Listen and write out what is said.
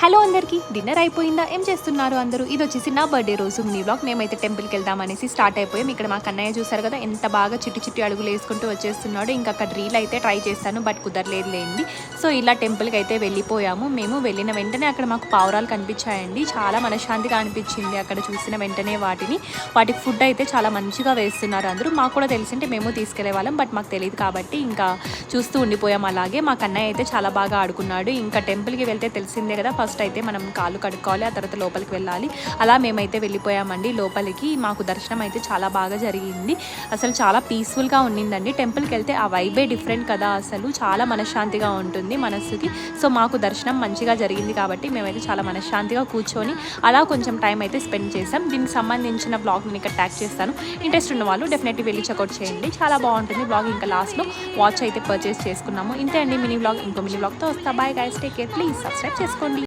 Hello అందరికీ dinner అయిపోయిందా? ఏం చేస్తున్నారు అందరూ? ఇది వచ్చేసి నా బర్త్డే రోజు. మీ బ్లాగ్ మేమైతే టెంపుల్కి వెళ్దాం అనేసి స్టార్ట్ అయిపోయాం. ఇక్కడ మా కన్నయ్య చూసారు కదా ఎంత బాగా చిట్టి చిట్టి అడుగులు వేసుకుంటూ వచ్చేస్తున్నాడు. ఇంకా అక్కడ రీల్ అయితే ట్రై చేస్తాను బట్ కుదరలేదు లేండి సో ఇలా టెంపుల్కి అయితే వెళ్ళిపోయాము. మేము వెళ్ళిన వెంటనే అక్కడ మాకు పావురాలు కనిపించాయండి. చాలా మనశ్శాంతిగా అనిపించింది అక్కడ చూసిన వెంటనే వాటిని. వాటికి ఫుడ్ అయితే చాలా మంచిగా వేస్తున్నారు అందరూ. మాకు కూడా తెలిసింటే మేము తీసుకెళ్ళే వాళ్ళం బట్ మాకు తెలియదు కాబట్టి ఇంకా చూస్తూ ఉండిపోయాం. అలాగే మా కన్నయ్య అయితే చాలా బాగా ఆడుకున్నాడు. ఇంకా టెంపుల్కి వెళ్తే తెలిసిందే కదా ఫస్ట్ అయితే మనం కాళ్ళు కడుక్కోవాలి ఆ తర్వాత లోపలికి వెళ్ళాలి. అలా మేమైతే వెళ్ళిపోయామండి. లోపలికి మాకు దర్శనం అయితే చాలా బాగా జరిగింది. అసలు చాలా పీస్ఫుల్గా ఉండిందండి టెంపుల్కి వెళ్తే ఆ వైబే డిఫరెంట్ కదా అసలు. చాలా మనశ్శాంతిగా ఉంటుంది మనస్సుకి. సో మాకు దర్శనం మంచిగా జరిగింది కాబట్టి మేమైతే చాలా మనశ్శాంతిగా కూర్చొని అలా కొంచెం టైం అయితే స్పెండ్ చేసాం దీనికి సంబంధించిన బ్లాగ్ నేను ఇక్కడ ట్యాక్ చేస్తాను. ఇంట్రెస్ట్ ఉన్న వాళ్ళు డెఫినెట్లీ వెళ్ళి చెక్అవుట్ చేయండి. చాలా బాగుంటుంది బ్లాగ్. ఇంకా లాస్ట్లో వాచ్ అయితే పర్చేస్ చేసుకున్నాము. ఇంతే అండి. Mini blog. ఇంకో మినీ బ్లాగ్తో వస్తా. Bye guys take care. Please subscribe చేసుకోండి.